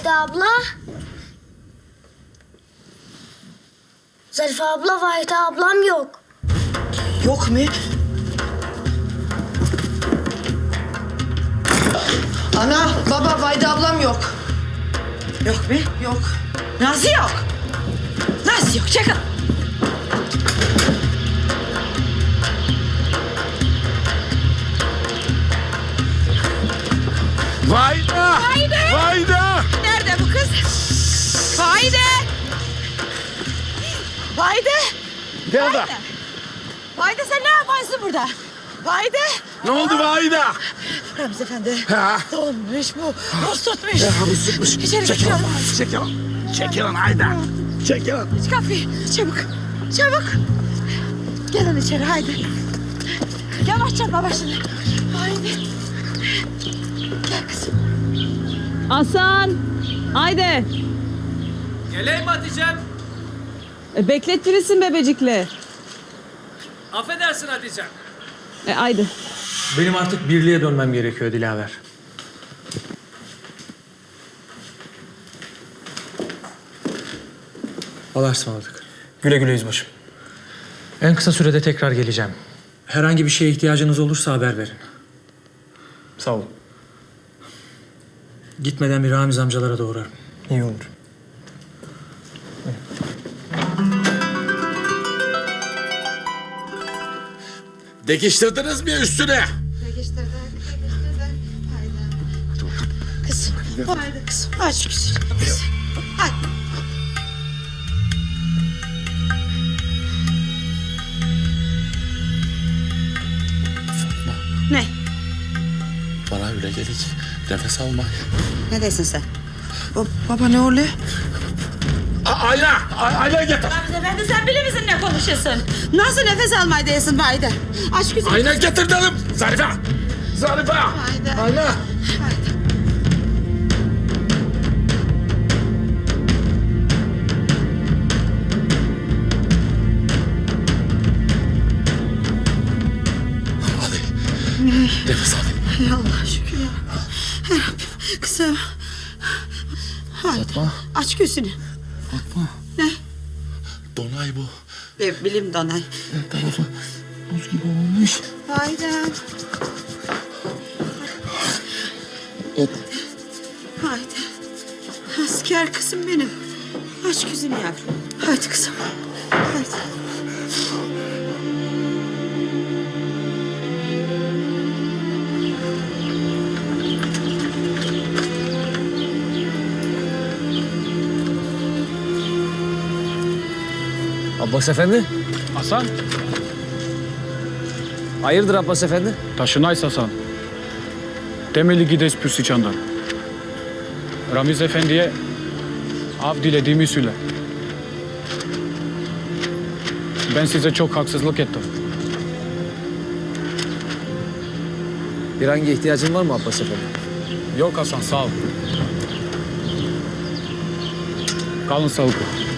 Vahide abla. Zarife abla, Vahide ablam yok. Yok mu? Ana, baba, Vayda ablam yok. Yok mu? Yok. Nasıl yok? Nasıl yok? Çakal. Vayda! Vayda! Vayda! Bu kız? Vayde! Vayde! Nerede? Vayde sen ne yapıyorsun burada? Vayde! Ne oldu Vayda? Ramiz efendi. Ha? Donmuş bu. Buz tutmuş. Ya bu sıkmış. İçeri Çekil lan. Çekil lan. Çekil lan Ayda. Çekil lan. Aç kapıyı. Çabuk. Çabuk. Gelin içeri haydi. Yavaş çarpma başını. Haydi. Gel kızım. Hasan! Haydi. Geleyim Hatice'm. E, beklettirirsin bebecikle. Affedersin Hatice'm. E, haydi. Benim artık birliğe dönmem gerekiyor Dilaver. Allah'a ısmarladık. Güle güle yüzbaşım. En kısa sürede tekrar geleceğim. Herhangi bir şeye ihtiyacınız olursa haber verin. Sağ olun. Gitmeden bir Ramiz amcalara da uğrarım. İyi olur. Dikiştirdiniz mi üstüne? Kızım. Haydi kızım. Aç güzel. Kızım. Hadi. Ne? Bana öyle gelir ki nefes alma. Ne desin sen? baba ne oluyor? A- Ayna! A- Ayna getir. Efendi sen bilir misin ne konuşuyorsun? Nasıl nefes almayı değilsin Vayde? Aç güzel. Ayna getir dedim. Zarife! Zarife! Haydi. Ayna! Hadi. Nefes al. Ey Allah Kızım. Haydi. Fatma. Aç gözünü. Fatma. Ne? Donay bu. Be, bilim donay. Her tarafı buz gibi olmuş. Haydi. Et. Haydi. Asker kızım benim. Aç gözünü yavrum. Haydi kızım. Abbas Efendi? Hasan, Hayırdır Abbas Efendi? taşınays Hasan. Temeli gides Pürsüçan'dan. Ramiz Efendi'ye av dilediğimi söyle. Ben size çok haksızlık ettim. Bir hangi ihtiyacın var mı Abbas Efendi? Yok Hasan, sağ ol. Kalın sağlıklı.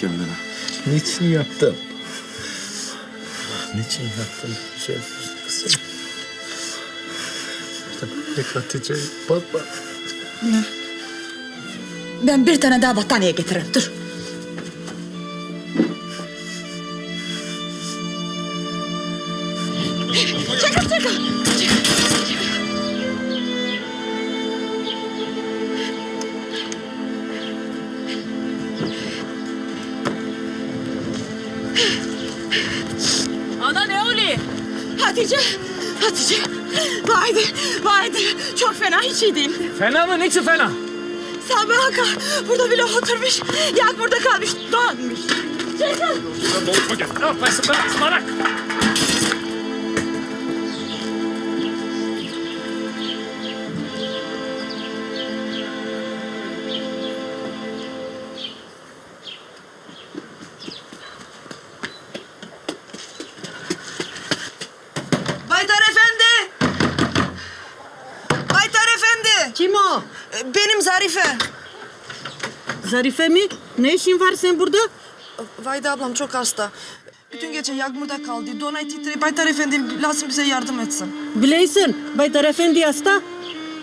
Kendine? Niçin yaptın? Niçin yaptın güzel kızım? İşte böyle Hatice'yi bakma. Ben bir tane daha battaniye getiririm. Dur. Fena mı? Niçin fena? Sami Haka burada bile oturmuş. Yak burada kalmış. Donmuş. Çekil. Ne yapıyorsun be? Ispanak! mu? Zarife mi? Ne işin var sen burada? Vayda ablam çok hasta. Bütün gece yağmurda kaldı. Donay titreyip Baytar Efendi lazım bize yardım etsin. Bileysin, Baytar Efendi hasta.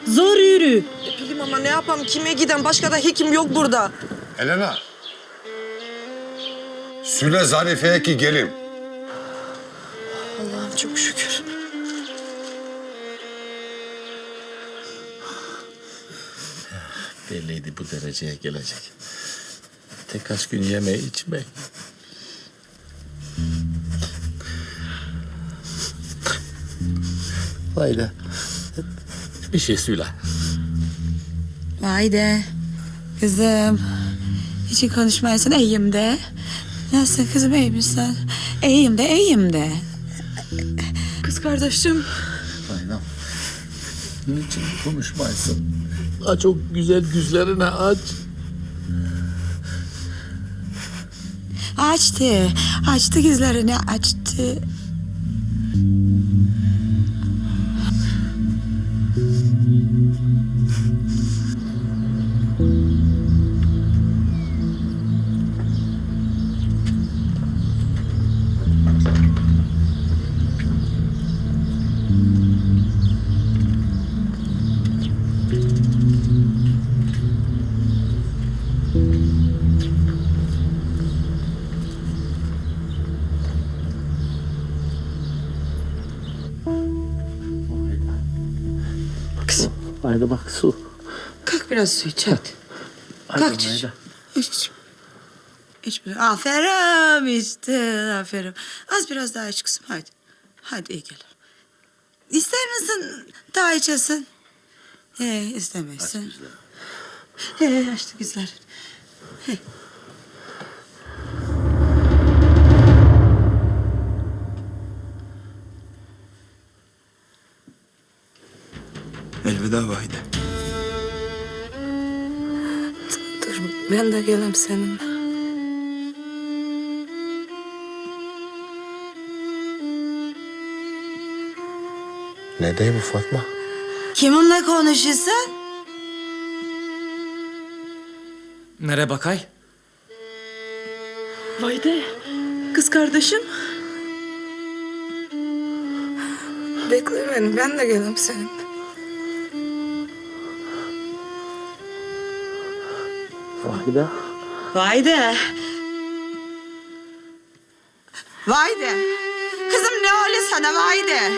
Zor yürü. E, Bilim ama ne yapalım? Kime giden? Başka da hekim yok burada. Elena. Süle Zarife'ye ki gelim. Allah'ım çok şükür. Belliydi bu dereceye gelecek. Tek kaç gün yeme içme. Vay Bir şey söyle. Vay de. Kızım. Hiç konuşmayasın iyiyim de. Nasılsın kızım iyi misin? İyiyim de iyiyim de. Kız kardeşim. Aynen. Niçin konuşmaysın? Aç o güzel yüzlerini aç. Açtı. Açtı gözlerini açtı. Biraz su iç hadi. Kalk çocuğum. İç iç. Biraz. Aferin içtin aferin. Az biraz daha iç kızım hadi. Hadi iyi gelir. İster misin daha içesin? He istemezsin. He açtı güzel. Elveda Vahide. Ben de gelem seninle. Ne dey bu Fatma? Kiminle konuşuyorsun? Nere bakay? Vayde. Kız kardeşim. Bekle beni ben de gelem seninle. Vahide. Vay de. Vay de. Kızım ne oluyor sana vay de.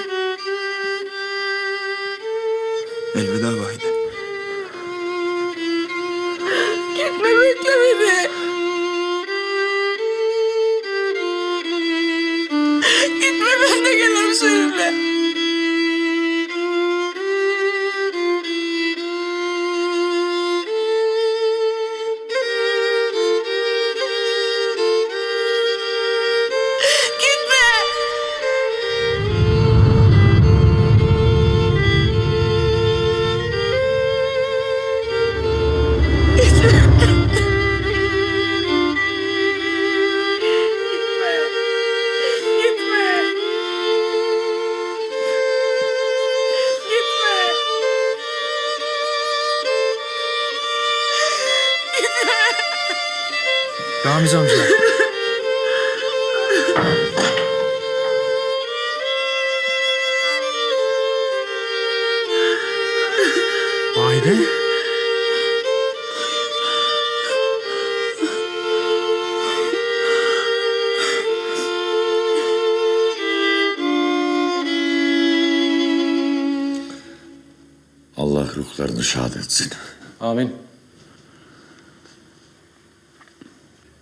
Allah ruhlarını şad etsin. Amin.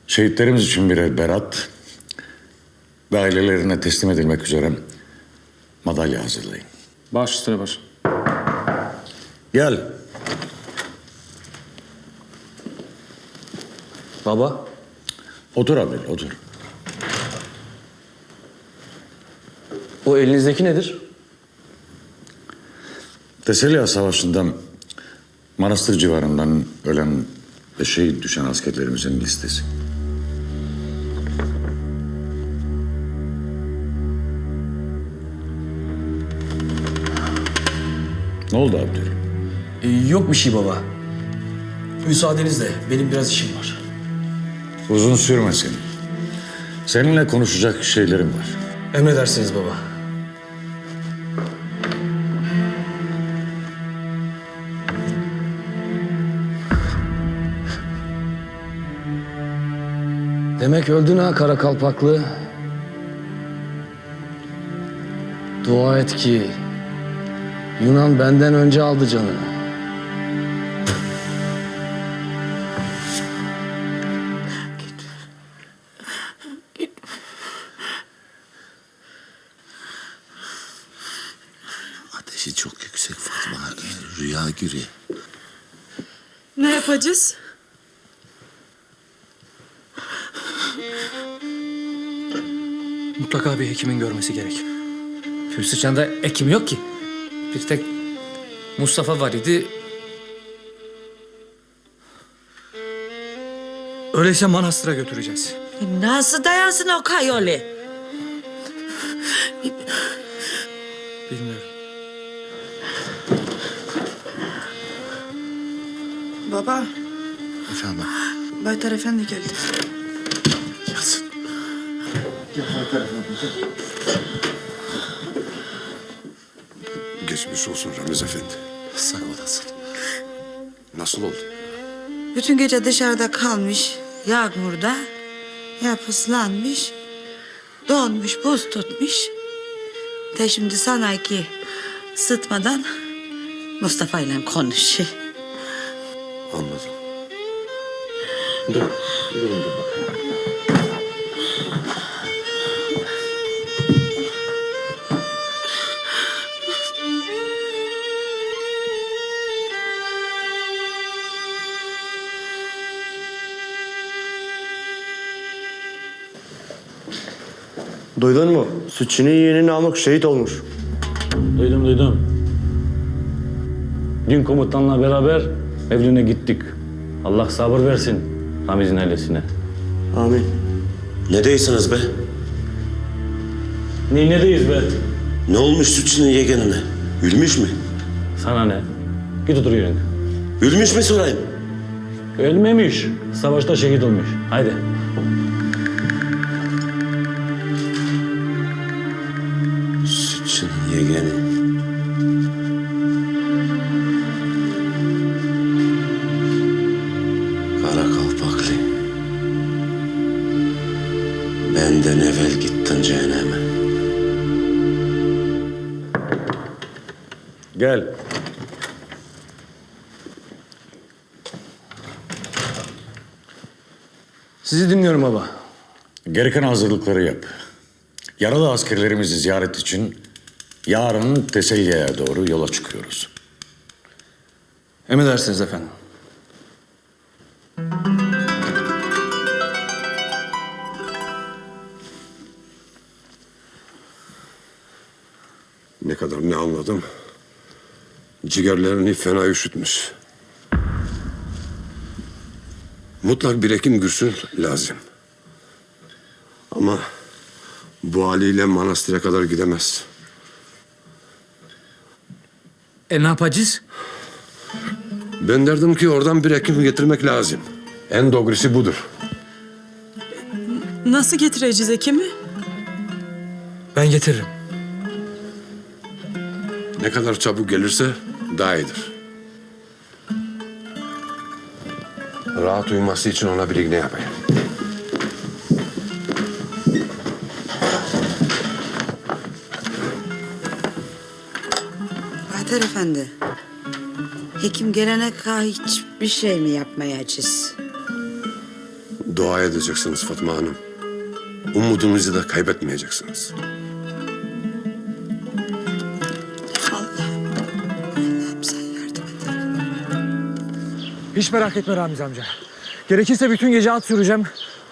Şehitlerimiz için birer berat ve ailelerine teslim edilmek üzere madalya hazırlayın. Baş üstüne baş. Gel. Baba. Otur abi, otur. O elinizdeki nedir? Teselya Savaşı'nda Manastır civarından ölen ve şehit düşen askerlerimizin listesi. Ne oldu Abdül? Ee, yok bir şey baba. Müsaadenizle benim biraz işim var. Uzun sürmesin. Seninle konuşacak şeylerim var. Emredersiniz baba. Demek öldün ha kara kalpaklı. Dua et ki Yunan benden önce aldı canını. Ateşi çok yüksek Fatma. Rüya giriyor. Ne yapacağız? Mutlaka bir hekimin görmesi gerek. Pürsüçan'da hekim yok ki. Bir tek Mustafa var idi. Öyleyse manastıra götüreceğiz. Nasıl dayansın o kayoli? Bilmiyorum. Baba, Efendim. Baytar Efendi geldi. Geçmiş olsun Ramiz Efendi. Sağ olasın. Nasıl oldu? Bütün gece dışarıda kalmış, yağmurda, yapıslanmış, donmuş, buz tutmuş. De şimdi sanki sıtmadan Mustafa ile konuşuyor. Anladım. Duydun mu? Sütçünün yeğeni Namık şehit olmuş. Duydum duydum. Dün komutanla beraber Evren'e gittik. Allah sabır versin Ramiz'in ailesine. Amin. Ne değilsiniz be? Ne neredeyiz be? Ne olmuş sütçünün yegenine? Ölmüş mü? Sana ne? Git otur yerine. Ölmüş mü sorayım? Ölmemiş. Savaşta şehit olmuş. Haydi. Sizi dinliyorum baba. Gereken hazırlıkları yap. Yaralı askerlerimizi ziyaret için yarın Teselya'ya doğru yola çıkıyoruz. Emredersiniz efendim. Ne kadar ne anladım. Ciğerlerini fena üşütmüş. Mutlak bir hekim gürsün lazım. Ama bu haliyle manastıra kadar gidemez. E ne yapacağız? Ben derdim ki oradan bir hekim getirmek lazım. En doğrusu budur. Nasıl getireceğiz hekimi? Ben getiririm. Ne kadar çabuk gelirse daha iyidir. Rahat uyuması için ona bir iğne yapayım. Baytar Efendi, hekim gelene kadar hiçbir şey mi yapmayacağız? Dua edeceksiniz Fatma Hanım. Umudunuzu da kaybetmeyeceksiniz. Hiç merak etme Ramiz amca. Gerekirse bütün gece at süreceğim.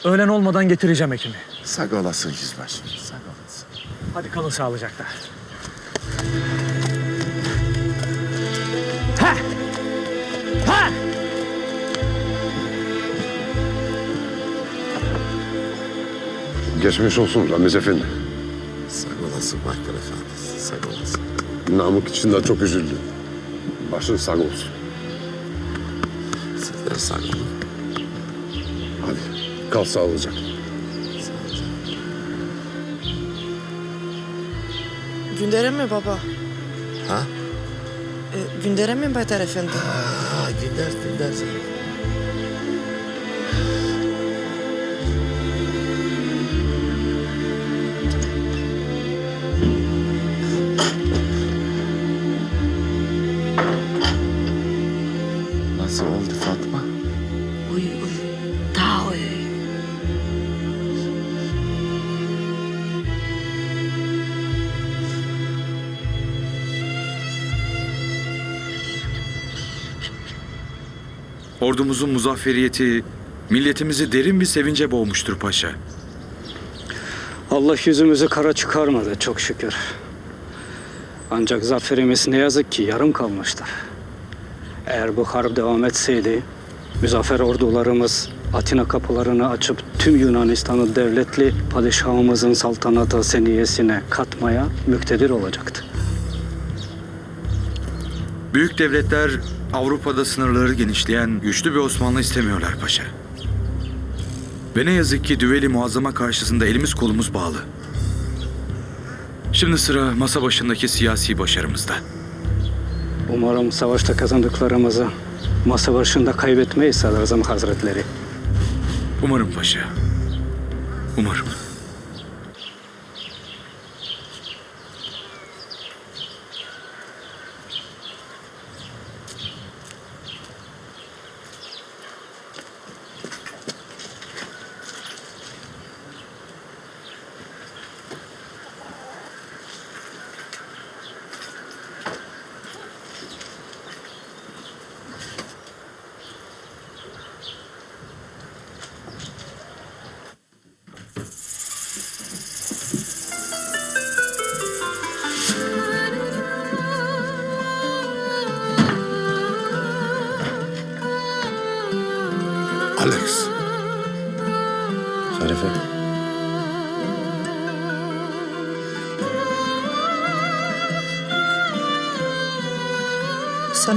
Öğlen olmadan getireceğim hekimi. Sağ olasın yüzbaşım. Sağ olasın. Hadi kalın sağlıcakla. Geçmiş olsun Ramiz Efendi. Sağ olasın Baykal Efendi. Sağ olasın. Namık için de çok üzüldüm. Başın sağ olsun. Kal sağlıcakla. Günder'e mi baba? Ha? E, Günder'e mi Baytar Efendi? Ha gider gider. Ordumuzun muzafferiyeti milletimizi derin bir sevince boğmuştur paşa. Allah yüzümüzü kara çıkarmadı çok şükür. Ancak zaferimiz ne yazık ki yarım kalmıştır. Eğer bu harp devam etseydi, müzaffer ordularımız Atina kapılarını açıp tüm Yunanistan'ı devletli padişahımızın saltanatı seniyesine katmaya müktedir olacaktı. Büyük devletler Avrupa'da sınırları genişleyen güçlü bir Osmanlı istemiyorlar paşa. Ve ne yazık ki düveli muazzama karşısında elimiz kolumuz bağlı. Şimdi sıra masa başındaki siyasi başarımızda. Umarım savaşta kazandıklarımızı masa başında kaybetmeyiz Sadrazam Hazretleri. Umarım paşa. Umarım.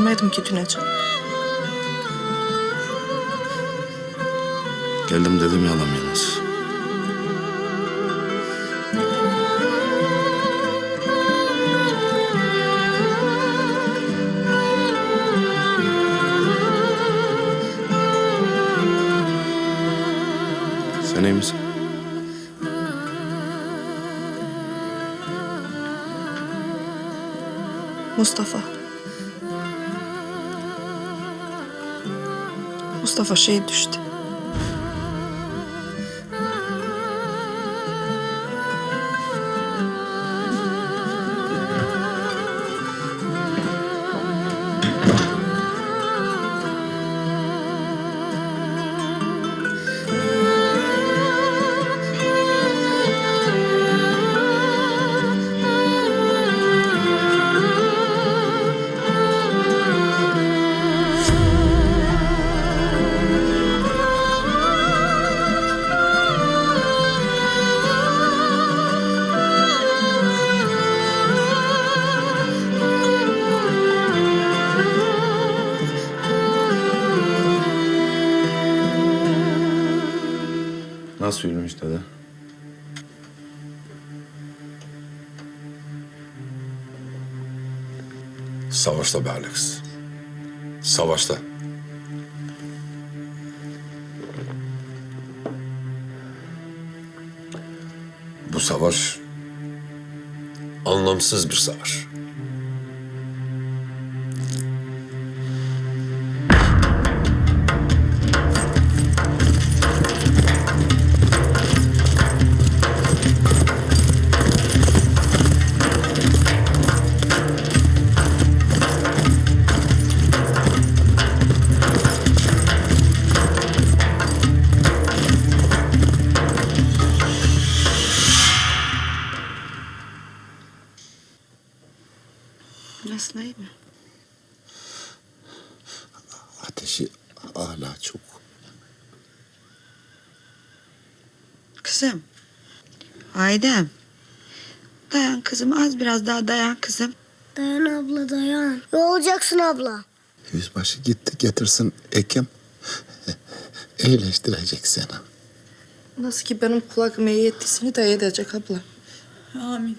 Sanmaydım ki düneceğim. Geldim dedim yalan yalnız. Sen iyi misin? Mustafa. Mustafa şehit düştü. Dede? Savaşta be Alex. Savaşta. Bu savaş anlamsız bir savaş. Aydem. Dayan kızım az biraz daha dayan kızım. Dayan abla dayan. Ne olacaksın abla? Yüzbaşı gitti getirsin Ekim. iyileştirecek seni. Nasıl ki benim kulağım iyi ettisini de edecek abla. Amin.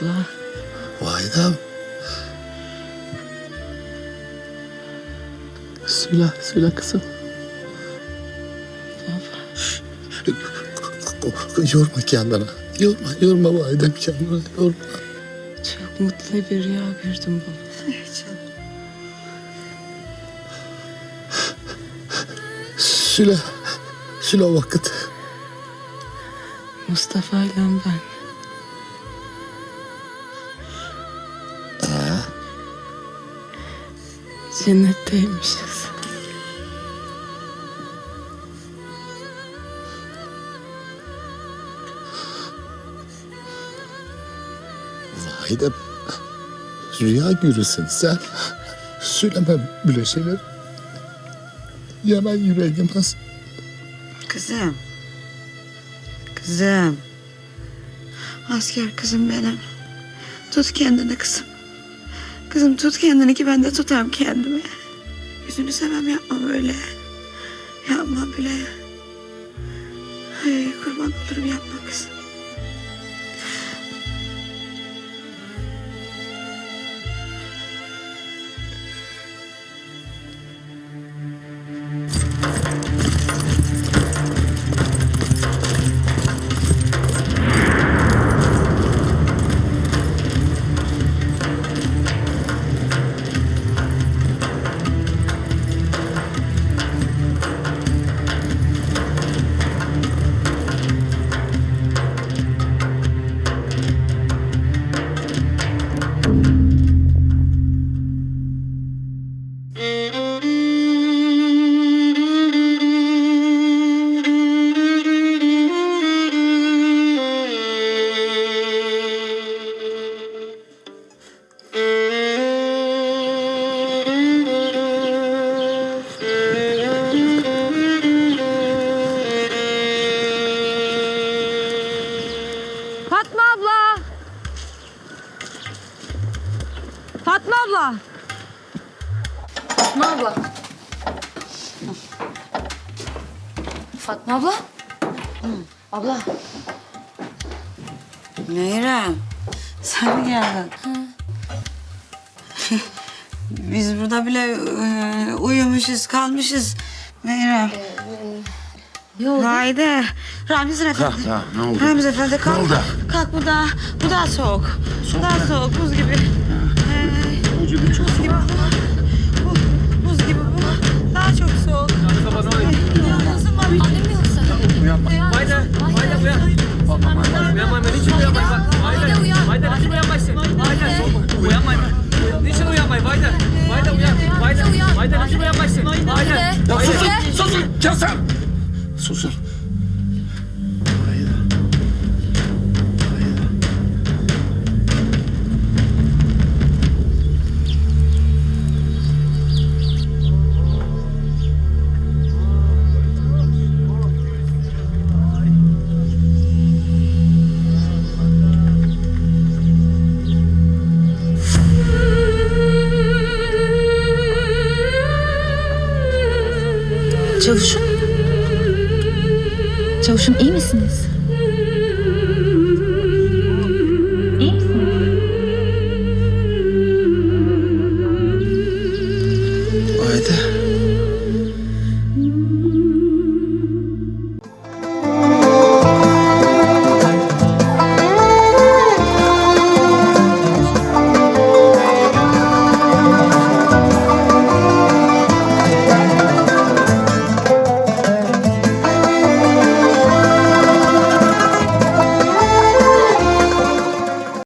Baba. Vaydam. Söyle, söyle kızım. Baba. Yorma kendini. Yorma, yorma Vaydam kendini. Yorma. Çok mutlu bir rüya gördüm baba. Söyle o vakit. Mustafa ile ben. Cennetteymişiz. Vaydam. Rüya görürsün sen. Söyleme böyle şeyler. Yaman yüreğim az. Kızım. Kızım. Asker kızım benim. Tut kendini kızım. Kızım tut kendini ki ben de tutarım kendimi. Yüzünü sevmem yapma böyle. Yapma bile. Ay kurban olurum yapma kızım. Ramiz Efendi. ne oldu? Ramiz Efendi kalk. Ne oldu? Kalk bu daha, bu daha soğuk. Bu daha soğuk, buz gibi. Ee, buz gibi bu. Bu, buz gibi bu. Daha çok soğuk. Yalnızım abi. Annem mi yoksa? Uyan. Haydi, haydi uyan. Uyanmayın, niçin uyanmayın bak. Haydi uyan. Haydi, niçin uyanmayın? Haydi, uyanmayın. Niçin uyanmayın? Haydi, haydi uyan. Haydi, haydi, niçin uyanmayın? Haydi. Ya susun, Susun, kesin. Susun. Çavuşum. Çavuşum iyi misiniz?